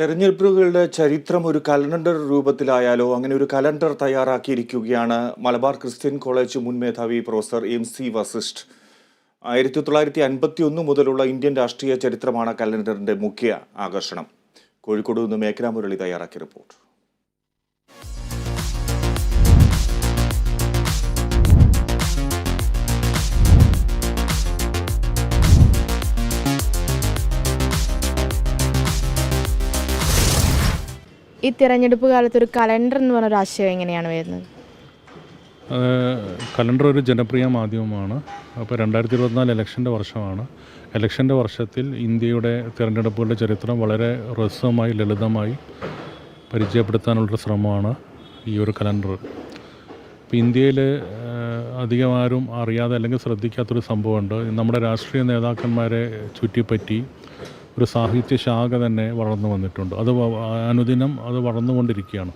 തെരഞ്ഞെടുപ്പുകളുടെ ചരിത്രം ഒരു കലണ്ടർ രൂപത്തിലായാലോ അങ്ങനെ ഒരു കലണ്ടർ തയ്യാറാക്കിയിരിക്കുകയാണ് മലബാർ ക്രിസ്ത്യൻ കോളേജ് മുൻ മേധാവി പ്രൊഫസർ എം സി വസിഷ്ഠ്. ആയിരത്തി തൊള്ളായിരത്തി അൻപത്തി ഒന്ന് മുതലുള്ള ഇന്ത്യൻ രാഷ്ട്രീയ ചരിത്രമാണ് കലണ്ടറിന്റെ മുഖ്യ ആകർഷണം. കോഴിക്കോട് നിന്ന് മേഖലാ മുരളി തയ്യാറാക്കിയ റിപ്പോർട്ട്. ഈ തിരഞ്ഞെടുപ്പ് കാലത്ത് ഒരു കലണ്ടർ എന്ന് പറഞ്ഞ ഒരു ആശയം എങ്ങനെയാണ് വരുന്നത്? കലണ്ടർ ഒരു ജനപ്രിയ മാധ്യമമാണ് അപ്പോൾ രണ്ടായിരത്തി ഇരുപത്തിനാല് ഇലക്ഷന്റെ വർഷമാണ്. ഇലക്ഷന്റെ വർഷത്തിൽ ഇന്ത്യയുടെ തിരഞ്ഞെടുപ്പുകളുടെ ചരിത്രം വളരെ ഹ്രസ്വമായി ലളിതമായി പരിചയപ്പെടുത്താനുള്ളൊരു ശ്രമമാണ് ഈ ഒരു കലണ്ടർ. ഇപ്പോൾ ഇന്ത്യയിൽ അധികം ആരും അറിയാതെ അല്ലെങ്കിൽ ശ്രദ്ധിക്കാത്തൊരു സംഭവമുണ്ട്. നമ്മുടെ രാഷ്ട്രീയ നേതാക്കന്മാരെ ചുറ്റിപ്പറ്റി ഒരു സാഹിത്യ ശാഖ തന്നെ വളർന്നു വന്നിട്ടുണ്ട്. അത് അനുദിനം അത് വളർന്നുകൊണ്ടിരിക്കുകയാണ്.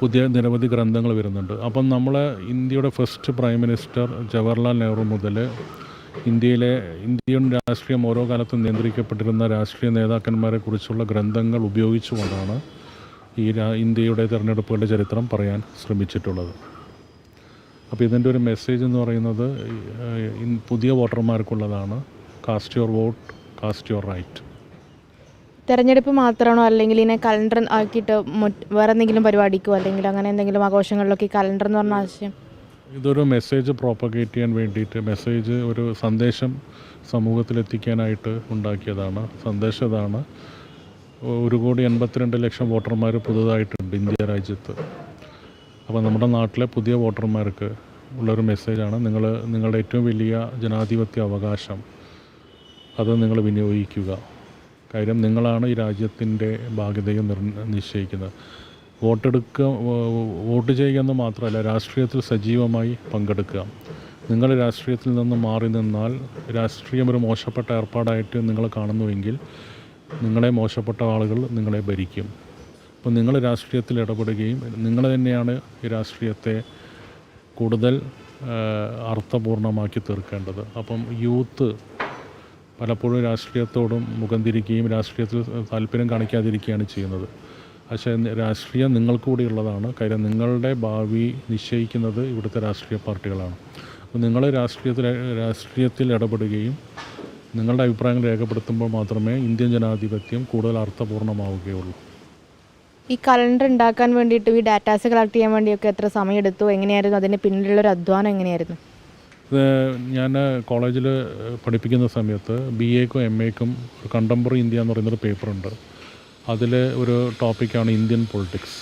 പുതിയ നിരവധി ഗ്രന്ഥങ്ങൾ വരുന്നുണ്ട്. അപ്പം നമ്മൾ ഇന്ത്യയുടെ first prime minister Jawaharlal Nehru മുതൽ ഇന്ത്യയിലെ ഇന്ത്യൻ രാഷ്ട്രീയം ഓരോ കാലത്തും നിയന്ത്രിക്കപ്പെട്ടിരുന്ന രാഷ്ട്രീയ നേതാക്കന്മാരെ കുറിച്ചുള്ള ഗ്രന്ഥങ്ങൾ ഉപയോഗിച്ചുകൊണ്ടാണ് ഈ ഇന്ത്യയുടെ തിരഞ്ഞെടുപ്പുകളുടെ ചരിത്രം പറയാൻ ശ്രമിച്ചിട്ടുള്ളത്. അപ്പോൾ ഇതിന്റെ ഒരു മെസ്സേജ് എന്ന് പറയുന്നത് പുതിയ വോട്ടർമാർക്കുള്ളതാണ്. Cast your vote cast your right തെരഞ്ഞെടുപ്പ് മാത്രമാണോ അല്ലെങ്കിൽ ഇതിനെ കലണ്ടർ ആക്കിയിട്ട് വേറെ എന്തെങ്കിലും പരിപാടിക്കോ അല്ലെങ്കിൽ അങ്ങനെ എന്തെങ്കിലും ആഘോഷങ്ങളിലൊക്കെ ഈ കലണ്ടർ എന്ന് പറഞ്ഞ ആശയം? ഇതൊരു മെസ്സേജ് പ്രോപ്പഗേറ്റ് ചെയ്യാൻ വേണ്ടിയിട്ട് മെസ്സേജ് ഒരു സന്ദേശം സമൂഹത്തിലെത്തിക്കാനായിട്ട് ഉണ്ടാക്കിയതാണ് സന്ദേശം ഇതാണ് ഒരു കോടി എൺപത്തിരണ്ട് ലക്ഷം വോട്ടർമാർ പുതുതായിട്ടുണ്ട് ഇന്ത്യ രാജ്യത്ത്. അപ്പോൾ നമ്മുടെ നാട്ടിലെ പുതിയ വോട്ടർമാർക്ക് ഉള്ളൊരു മെസ്സേജാണ് നിങ്ങൾ നിങ്ങളുടെ ഏറ്റവും വലിയ ജനാധിപത്യ അവകാശം. അത് നിങ്ങൾ വിനിയോഗിക്കുക. കാര്യം നിങ്ങളാണ് ഈ രാജ്യത്തിന്റെ ഭാഗ്യതയും നിർ നിശ്ചയിക്കുന്നത്. വോട്ടെടുക്ക വോട്ട് ചെയ്യുക എന്ന് മാത്രമല്ല രാഷ്ട്രീയത്തിൽ സജീവമായി പങ്കെടുക്കുക. നിങ്ങൾ രാഷ്ട്രീയത്തിൽ നിന്ന് മാറി നിന്നാൽ രാഷ്ട്രീയം ഒരു മോശപ്പെട്ട ഏർപ്പാടായിട്ട് നിങ്ങൾ കാണുന്നുവെങ്കിൽ നിങ്ങളെ മോശപ്പെട്ട ആളുകൾ നിങ്ങളെ ഭരിക്കും. അപ്പോൾ നിങ്ങൾ രാഷ്ട്രീയത്തിൽ ഇടപെടുകയും നിങ്ങൾ തന്നെയാണ് ഈ രാഷ്ട്രീയത്തെ കൂടുതൽ അർത്ഥപൂർണമാക്കി തീർക്കേണ്ടത്. അപ്പം യൂത്ത് പലപ്പോഴും രാഷ്ട്രീയത്തോടും മുഖം തിരിക്കുകയും രാഷ്ട്രീയത്തിൽ താല്പര്യം കാണിക്കാതിരിക്കുകയാണ് ചെയ്യുന്നത്. പക്ഷേ രാഷ്ട്രീയം നിങ്ങൾക്ക് കൂടിയുള്ളതാണ് കാര്യം നിങ്ങളുടെ ഭാവി നിശ്ചയിക്കുന്നത് ഇവിടുത്തെ രാഷ്ട്രീയ പാർട്ടികളാണ്. അപ്പോൾ നിങ്ങൾ രാഷ്ട്രീയത്തിൽ രാഷ്ട്രീയത്തിൽ ഇടപെടുകയും നിങ്ങളുടെ അഭിപ്രായങ്ങൾ രേഖപ്പെടുത്തുമ്പോൾ മാത്രമേ ഇന്ത്യൻ ജനാധിപത്യം കൂടുതൽ അർത്ഥപൂർണമാവുകയുള്ളൂ ഈ കലണ്ടർ ഉണ്ടാക്കാൻ വേണ്ടിയിട്ട് ഈ ഡാറ്റാസ് കളക്ട് ചെയ്യാൻ വേണ്ടിയൊക്കെ എത്ര സമയമെടുത്തു? എങ്ങനെയായിരുന്നു? അതിന് പിന്നിലുള്ള ഒരു അധ്വാനം എങ്ങനെയായിരുന്നു? ഞാൻ കോളേജിൽ പഠിപ്പിക്കുന്ന സമയത്ത് ബി എക്കും എം എക്കും കണ്ടംപററി ഇന്ത്യ എന്ന് പറയുന്നൊരു പേപ്പറുണ്ട് അതിൽ ഒരു ടോപ്പിക്കാണ് ഇന്ത്യൻ പൊളിറ്റിക്സ്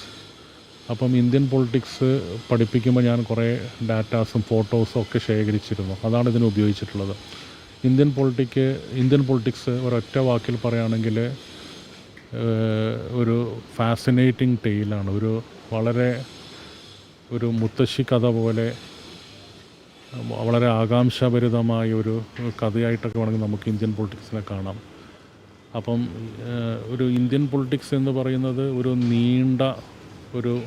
അപ്പം ഇന്ത്യൻ പൊളിറ്റിക്സ് പഠിപ്പിക്കുമ്പോൾ ഞാൻ കുറേ ഡാറ്റാസും ഫോട്ടോസും ഒക്കെ ശേഖരിച്ചിരുന്നു. അതാണ് ഇതിന് ഉപയോഗിച്ചിട്ടുള്ളത്. ഇന്ത്യൻ പൊളിറ്റിക്ക് ഇന്ത്യൻ പൊളിറ്റിക്സ് ഒരൊറ്റ വാക്കിൽ പറയുകയാണെങ്കിൽ ഒരു ഫാസിനേറ്റിംഗ് ടെയിലാണ് ഒരു വളരെ ഒരു മുത്തശ്ശി കഥ പോലെ വളരെ ആകാംക്ഷാഭരിതമായ ഒരു കഥയായിട്ടൊക്കെ വേണമെങ്കിൽ നമുക്ക് ഇന്ത്യൻ പൊളിറ്റിക്സിനെ കാണാം. അപ്പം ഒരു ഇന്ത്യൻ പൊളിറ്റിക്സ് എന്ന് പറയുന്നത് ഒരു നീണ്ട ഒരു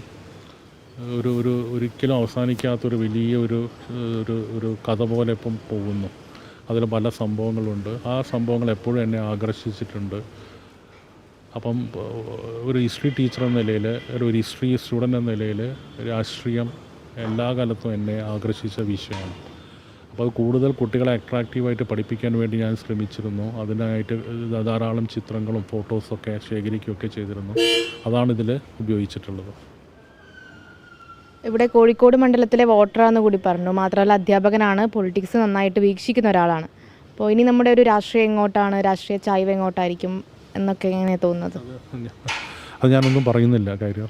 ഒരു ഒരു ഒരിക്കലും അവസാനിക്കാത്തൊരു വലിയ ഒരു ഒരു ഒരു കഥ പോലെ ഇപ്പം പോകുന്നു. അതിൽ പല സംഭവങ്ങളുണ്ട്. ആ സംഭവങ്ങൾ എപ്പോഴും എന്നെ ആകർഷിച്ചിട്ടുണ്ട്. അപ്പം ഒരു ഹിസ്റ്ററി ടീച്ചർ എന്ന നിലയിൽ ഒരു ഹിസ്റ്ററി സ്റ്റുഡന്റ് എന്ന നിലയിൽ രാഷ്ട്രീയം എല്ലാ കാലത്തും എന്നെ ആകർഷിച്ച വിഷയമാണ്. അപ്പോൾ അത് കൂടുതൽ കുട്ടികളെ അട്രാക്റ്റീവായിട്ട് പഠിപ്പിക്കാൻ വേണ്ടി ഞാൻ ശ്രമിച്ചിരുന്നു. അതിനായിട്ട് ധാരാളം ചിത്രങ്ങളും ഫോട്ടോസൊക്കെ ശേഖരിക്കുകയൊക്കെ ചെയ്തിരുന്നു. അതാണ് ഇതിൽ ഉപയോഗിച്ചിട്ടുള്ളത്. ഇവിടെ കോഴിക്കോട് മണ്ഡലത്തിലെ വോട്ടറാന്ന് കൂടി പറഞ്ഞു. മാത്രമല്ല അധ്യാപകനാണ്. പൊളിറ്റിക്സ് നന്നായിട്ട് വീക്ഷിക്കുന്ന ഒരാളാണ്. അപ്പോൾ ഇനി നമ്മുടെ ഒരു രാഷ്ട്രീയം എങ്ങോട്ടാണ്? രാഷ്ട്രീയ ചായ്വ് എങ്ങോട്ടായിരിക്കും എന്നൊക്കെ എങ്ങനെ തോന്നുന്നത്. അത് ഞാനൊന്നും പറയുന്നില്ല കാര്യം.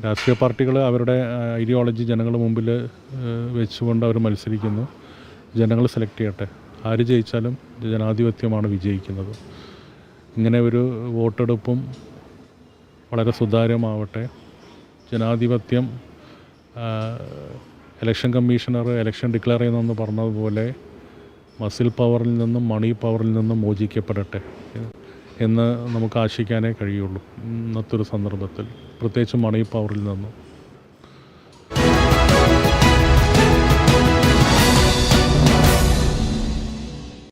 രാഷ്ട്രീയ പാർട്ടികൾ അവരുടെ ഐഡിയോളജി ജനങ്ങളുടെ മുമ്പിൽ വെച്ചുകൊണ്ട് അവർ മത്സരിക്കുന്നു. ജനങ്ങൾ സെലക്ട് ചെയ്യട്ടെ. ആര് ജയിച്ചാലും ജനാധിപത്യമാണ് വിജയിക്കുന്നത്. ഇങ്ങനെ ഒരു വോട്ടെടുപ്പും വളരെ സുതാര്യമാവട്ടെ. ജനാധിപത്യം ഇലക്ഷൻ കമ്മീഷണർ ഇലക്ഷൻ ഡിക്ലെയർ ചെയ്യുന്നെന്ന് പറഞ്ഞതുപോലെ മസിൽ പവറിൽ നിന്നും മണി പവറിൽ നിന്നും മോചിക്കപ്പെടട്ടെ. എന്ന് നമുക്ക് ആശിക്കാനേ കഴിയുള്ളൂ. ഇന്നത്തെ ഒരു സന്ദർഭത്തിൽ. പ്രത്യേകിച്ച് മണി പവറിൽ നിന്നും.